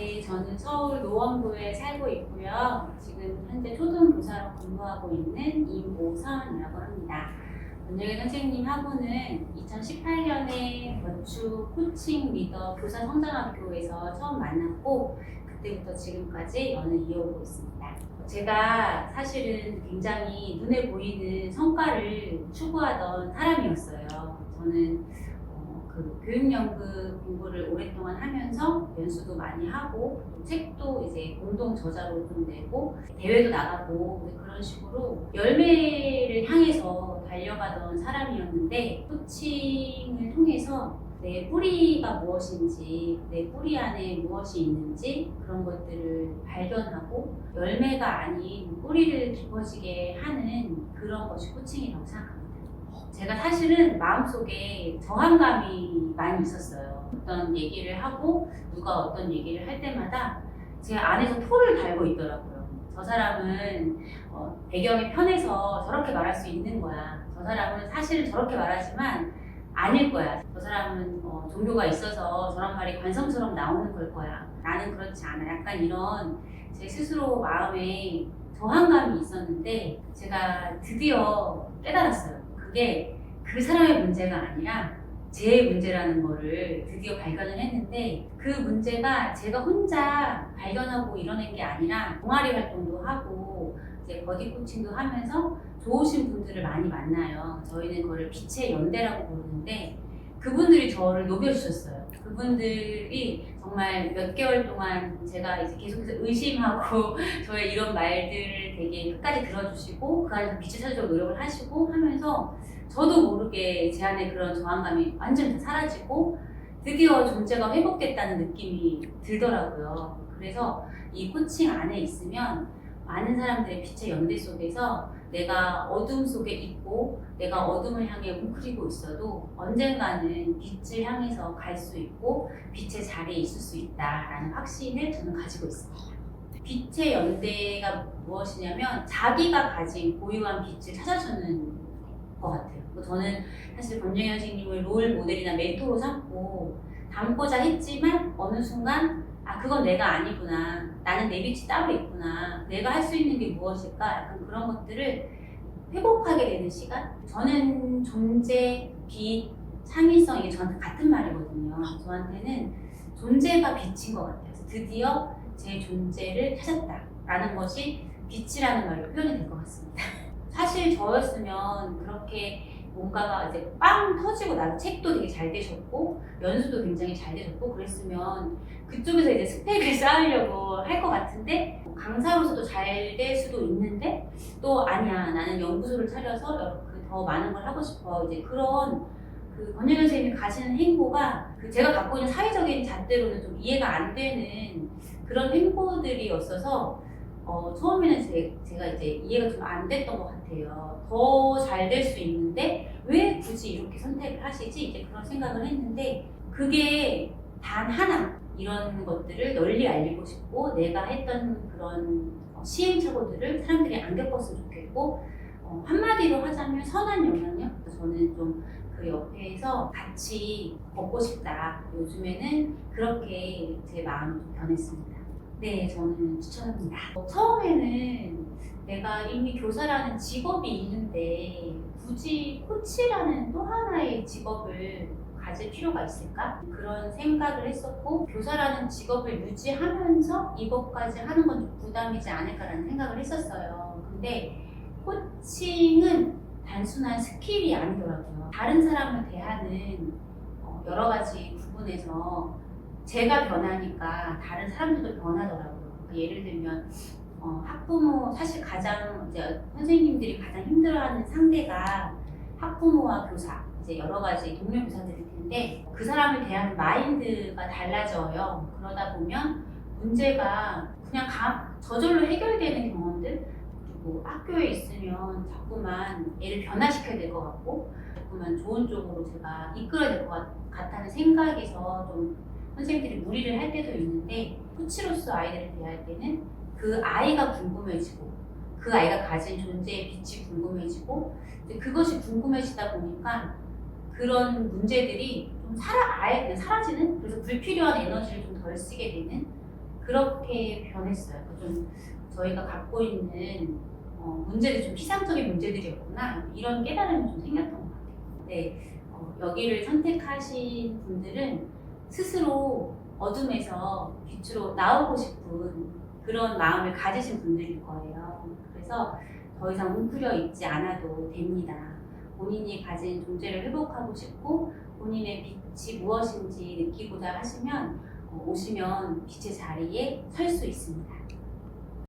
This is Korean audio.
네, 저는 서울 노원구에 살고 있고요. 지금 현재 초등교사로 근무하고 있는 임오선이라고 합니다. 원영희 선생님 하고는 2018년에 건축 코칭 리더 교사 성장학교에서 처음 만났고 그때부터 지금까지 연을 이어오고 있습니다. 제가 사실은 굉장히 눈에 보이는 성과를 추구하던 사람이었어요. 저는 어, 그 교육연구 공부를 오랫동안 하면서 연수도 많이 하고 또 책도 이제 공동 저자로 좀 내고 대회도 나가고 이제 그런 식으로 열매를 향해서 달려가던 사람이었는데 코칭을 통해서 내 뿌리가 무엇인지, 내 뿌리 안에 무엇이 있는지 그런 것들을 발견하고 열매가 아닌 뿌리를 깊어지게 하는 그런 것이 코칭이라고 생각합니다. 제가 사실은 마음속에 저항감이 많이 있었어요. 어떤 얘기를 하고 누가 어떤 얘기를 할 때마다 제 안에서 토를 달고 있더라고요. 저 사람은 어, 배경이 편해서 저렇게 말할 수 있는 거야. 저 사람은 사실은 저렇게 말하지만 아닐 거야. 저 사람은 어, 종교가 있어서 저런 말이 관성처럼 나오는 걸 거야. 나는 그렇지 않아. 약간 이런 제 스스로 마음에 저항감이 있었는데 제가 드디어 깨달았어요. 그게 그 사람의 문제가 아니라 제 문제라는 거를 드디어 발견을 했는데 그 문제가 제가 혼자 발견하고 이뤄낸 게 아니라 동아리 활동도 하고 이제 버디 코칭도 하면서 좋으신 분들을 많이 만나요. 저희는 그걸 빛의 연대라고 부르는데 그분들이 저를 녹여주셨어요. 그분들이 정말 몇 개월 동안 제가 이제 계속해서 의심하고 저의 이런 말들을 되게 끝까지 들어주시고 그 안에서 찾으려고 노력을 하시고 하면서 저도 모르게 제 안에 그런 저항감이 완전히 다 사라지고 드디어 존재가 회복됐다는 느낌이 들더라고요. 그래서 이 코칭 안에 있으면 많은 사람들의 빛의 연대 속에서 내가 어둠 속에 있고 내가 어둠을 향해 웅크리고 있어도 언젠가는 빛을 향해서 갈 수 있고 빛의 자리에 있을 수 있다라는 확신을 저는 가지고 있습니다. 빛의 연대가 무엇이냐면 자기가 가진 고유한 빛을 찾아주는 것 같아요. 뭐 저는 사실 권영현 선생님을 롤 모델이나 멘토로 삼고 닮고자 했지만 어느 순간 아 그건 내가 아니구나. 나는 내 빛이 따로 있구나. 내가 할 수 있는 게 무엇일까? 약간 그런 것들을 회복하게 되는 시간? 저는 존재 빛 창의성 이게 저한테 같은 말이거든요. 저한테는 존재가 빛인 것 같아요. 드디어 제 존재를 찾았다라는 것이 빛이라는 말로 표현이 될 것 같습니다. 사실 저였으면 그렇게 뭔가가 이제 빵 터지고 나서 책도 되게 잘 되셨고 연수도 굉장히 잘 되셨고 그랬으면 그쪽에서 이제 스펙을 쌓으려고 할 것 같은데 강사로서도 잘 될 수도 있는데 또 아니야 나는 연구소를 차려서 그더 많은 걸 하고 싶어. 이제 그런 그 권영현 선생님이 가시는 행보가 그 제가 갖고 있는 사회적인 잣대로는 좀 이해가 안 되는 그런 행보들이었어서 어, 처음에는 제, 제가 이제 이해가 좀 안 됐던 것 같아요. 더 잘 될 수 있는데 왜 굳이 이렇게 선택을 하시지? 이제 그런 생각을 했는데 그게 단 하나 이런 것들을 널리 알리고 싶고 내가 했던 그런 어, 시행착오들을 사람들이 안 겪었으면 좋겠고 어, 한마디로 하자면 선한 영향력? 저는 좀 그 옆에서 같이 걷고 싶다. 요즘에는 그렇게 제 마음이 좀 변했습니다. 네, 저는 추천합니다. 어, 처음에는 내가 이미 교사라는 직업이 있는데 굳이 코치라는 또 하나의 직업을 가질 필요가 있을까? 그런 생각을 했었고 교사라는 직업을 유지하면서 이것까지 하는 건 좀 부담이지 않을까라는 생각을 했었어요. 근데 코칭은 단순한 스킬이 아니더라고요. 다른 사람을 대하는 어, 여러 가지 부분에서 제가 변하니까 다른 사람들도 변하더라고요. 그러니까 예를 들면 어, 학부모 사실 가장 이제 선생님들이 가장 힘들어하는 상대가 학부모와 교사 이제 여러 가지 동료 교사들일 텐데 그 사람을 대하는 마인드가 달라져요. 그러다 보면 문제가 그냥 가, 저절로 해결되는 경험들 그리고 학교에 있으면 자꾸만 애를 변화시켜야 될 것 같고 자꾸만 좋은 쪽으로 제가 이끌어야 될 것 같다는 생각에서 좀 선생님들이 무리를 할 때도 있는데 코치로서 아이들을 대할 때는 그 아이가 궁금해지고 그 아이가 가진 존재의 빛이 궁금해지고 그것이 궁금해지다 보니까 그런 문제들이 좀 사라 아예 그냥 사라지는 그래서 불필요한 에너지를 좀 덜 쓰게 되는 그렇게 변했어요. 좀 저희가 갖고 있는 어, 문제들 좀 피상적인 문제들이었구나 이런 깨달음이 좀 생겼던 것 같아요. 네, 어, 여기를 선택하신 분들은 스스로 어둠에서 빛으로 나오고 싶은 그런 마음을 가지신 분들일 거예요. 그래서 더 이상 웅크려 있지 않아도 됩니다. 본인이 가진 존재를 회복하고 싶고 본인의 빛이 무엇인지 느끼고자 하시면 어, 오시면 빛의 자리에 설 수 있습니다.